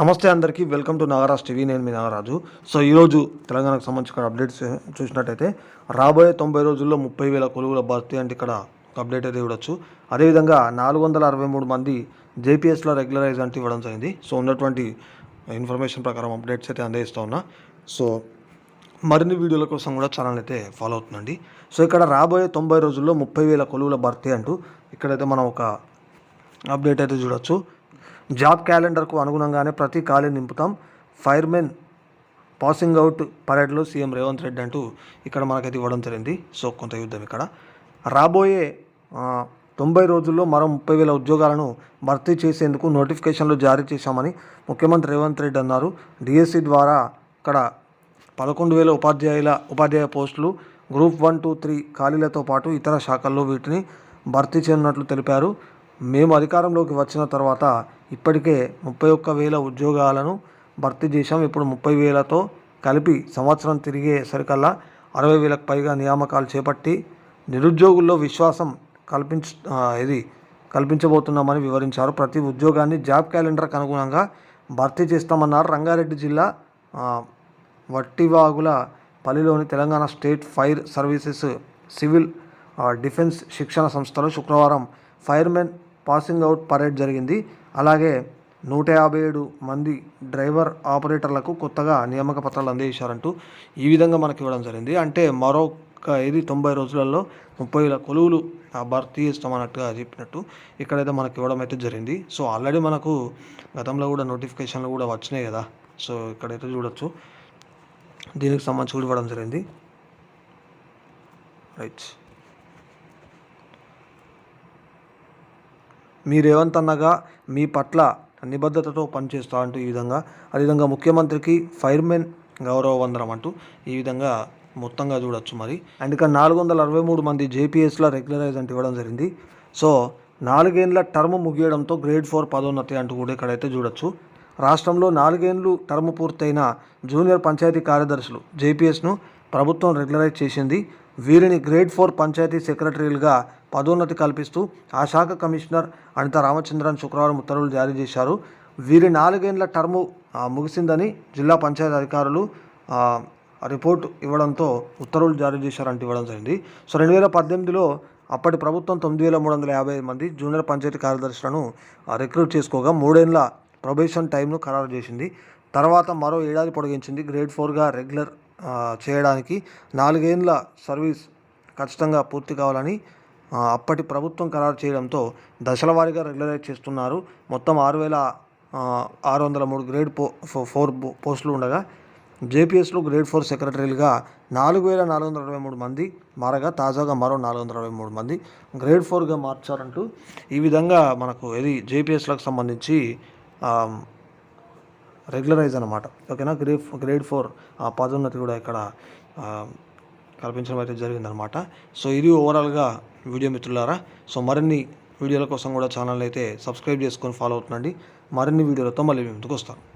నమస్తే అందరికీ welcome to Nagaraj TV. నేను మీ నాగరాజు. సో ఈరోజు తెలంగాణకు సంబంధించిన అప్డేట్స్ చూసినట్టయితే రాబోయే తొంభై రోజుల్లో ముప్పై వేల కొలువుల భర్తీ అంటే ఇక్కడ ఒక అప్డేట్ అయితే చూడొచ్చు అదేవిధంగా నాలుగు వందల అరవై మూడు మంది జేపీఎస్లో రెగ్యులరైజ్ అంటే ఇవ్వడం జరిగింది. సో ఉన్నటువంటి ఇన్ఫర్మేషన్ ప్రకారం అప్డేట్స్ అయితే అందజేస్తూ ఉన్నా. సో మరిన్ని వీడియోల కోసం కూడా ఛానల్ అయితే ఫాలో అవుతుందండి సో ఇక్కడ రాబోయే తొంభై రోజుల్లో ముప్పై వేల కొలువుల భర్తీ అంటూ ఇక్కడైతే మనం ఒక అప్డేట్ అయితే చూడొచ్చు. జాబ్ క్యాలెండర్కు అనుగుణంగానే ప్రతి ఖాళీ నింపుతాం. ఫైర్మెన్ పాసింగ్ అవుట్ పరేడ్లో సీఎం రేవంత్ రెడ్డి అంటూ ఇక్కడ మనకైతే ఇవ్వడం జరిగింది. సో కొంత యుద్ధం ఇక్కడ. రాబోయే తొంభై రోజుల్లో మరో ముప్పై వేల ఉద్యోగాలను భర్తీ చేసేందుకు నోటిఫికేషన్లు జారీ చేశామని ముఖ్యమంత్రి రేవంత్ రెడ్డి అన్నారు. డిఎస్సి ద్వారా ఇక్కడ పదకొండు వేల ఉపాధ్యాయుల ఉపాధ్యాయ posts group one two three ఖాళీలతో పాటు ఇతర శాఖల్లో వీటిని భర్తీ చేయనున్నట్లు తెలిపారు. మేము అధికారంలోకి వచ్చిన తర్వాత ఇప్పటికే ముప్పై ఒక్క వేల ఉద్యోగాలను భర్తీ చేశాం. ఇప్పుడు ముప్పై వేలతో కలిపి సంవత్సరం తిరిగే సరికల్లా అరవై వేలకు పైగా నియామకాలు చేపట్టి నిరుద్యోగుల్లో విశ్వాసం కల్పించ ఇది కల్పించబోతున్నామని వివరించారు. ప్రతి ఉద్యోగాన్ని జాబ్ క్యాలెండర్కి అనుగుణంగా భర్తీ చేస్తామన్నారు. రంగారెడ్డి జిల్లా వట్టివాగుల పల్లిలోని Telangana state fire services civil defence శిక్షణ సంస్థలో శుక్రవారం ఫైర్మెన్ పాసింగ్ అవుట్ పరేడ్ జరిగింది. అలాగే నూట యాభై ఏడు మంది డ్రైవర్ ఆపరేటర్లకు కొత్తగా నియామక పత్రాలు అందజేశారంటూ ఈ విధంగా మనకి ఇవ్వడం జరిగింది. అంటే మరొక ఇది తొంభై రోజులలో ముప్పై వేల కొలువులు ఆ భర్తీ చేస్తామన్నట్టుగా చెప్పినట్టు ఇక్కడైతే మనకి ఇవ్వడం అయితే జరిగింది. సో ఆల్రెడీ మనకు గతంలో కూడా నోటిఫికేషన్లు కూడా వచ్చినాయి కదా. సో ఇక్కడైతే చూడొచ్చు. దీనికి సంబంధించి కూడా ఇవ్వడం జరిగింది. రైట్. మీ మీ పట్ల నిబద్ధతతో పనిచేస్తా అంటూ ఈ విధంగా అదేవిధంగా ముఖ్యమంత్రికి ఫైర్మెన్ గౌరవ వందనం అంటూ ఈ విధంగా మొత్తంగా చూడొచ్చు మరి. అండ్ ఇక్కడ నాలుగు వందల అరవై మూడు మంది జేపీఎస్లో రెగ్యులరైజ్ అంటే ఇవ్వడం జరిగింది. సో నాలుగేండ్ల టర్మ్ ముగియడంతో గ్రేడ్ ఫోర్ పదోన్నతి అంటూ కూడా ఇక్కడైతే చూడొచ్చు. రాష్ట్రంలో నాలుగేండ్లు టర్మ్ పూర్తయిన జూనియర్ పంచాయతీ కార్యదర్శులు జేపీఎస్ను ప్రభుత్వం రెగ్యులరైజ్ చేసింది. వీరిని గ్రేడ్ ఫోర్ పంచాయతీ సెక్రటరీలుగా పదోన్నతి కల్పిస్తూ ఆ శాఖ కమిషనర్ అనిత రామచంద్రన్ శుక్రవారం ఉత్తర్వులు జారీ చేశారు. వీరి నాలుగేండ్ల టర్ము ముగిసిందని జిల్లా పంచాయతీ అధికారులు రిపోర్ట్ ఇవ్వడంతో ఉత్తర్వులు జారీ చేశారంటూ ఇవ్వడం జరిగింది. సో రెండు వేల పద్దెనిమిదిలో అప్పటి ప్రభుత్వం తొమ్మిది వేల మూడు వందల యాభై మంది జూనియర్ పంచాయతీ కార్యదర్శులను రిక్రూట్ చేసుకోగా మూడేళ్ళ ప్రొబేషన్ టైంను ఖరారు చేసింది. తర్వాత మరో ఏడాది పొడిగించింది. గ్రేడ్ ఫోర్గా రెగ్యులర్ చేయడానికి నాలుగేండ్ల సర్వీస్ ఖచ్చితంగా పూర్తి కావాలని అప్పటి ప్రభుత్వం ఖరారు చేయడంతో దశల వారీగా రెగ్యులరైజ్ చేస్తున్నారు. మొత్తం ఆరు వేల ఆరు వందల మూడు గ్రేడ్ పో ఫోర్ పోస్టులు ఉండగా జేపీఎస్లో గ్రేడ్ ఫోర్ సెక్రటరీలుగా నాలుగు వేల నాలుగు వందల అరవై మూడు మంది మారగా తాజాగా మరో నాలుగు వందల అరవై మూడు మంది గ్రేడ్ ఫోర్గా మార్చారంటూ ఈ విధంగా మనకు ఇది జేపీఎస్లకు సంబంధించి రెగ్యులరైజ్ అనమాట ఓకేనా? గ్రేడ్ గ్రేడ్ ఫోర్ ఆ పదోన్నతి కూడా ఇక్కడ కల్పించడం అయితే జరిగిందనమాట సో ఇది ఓవరాల్గా వీడియో మిత్రులారా. సో మరిన్ని వీడియోల కోసం కూడా ఛానల్ అయితే సబ్స్క్రైబ్ చేసుకొని ఫాలో అవుతుండండి. మరిన్ని వీడియోలతో మళ్ళీ మీ ముందుకు వస్తాను.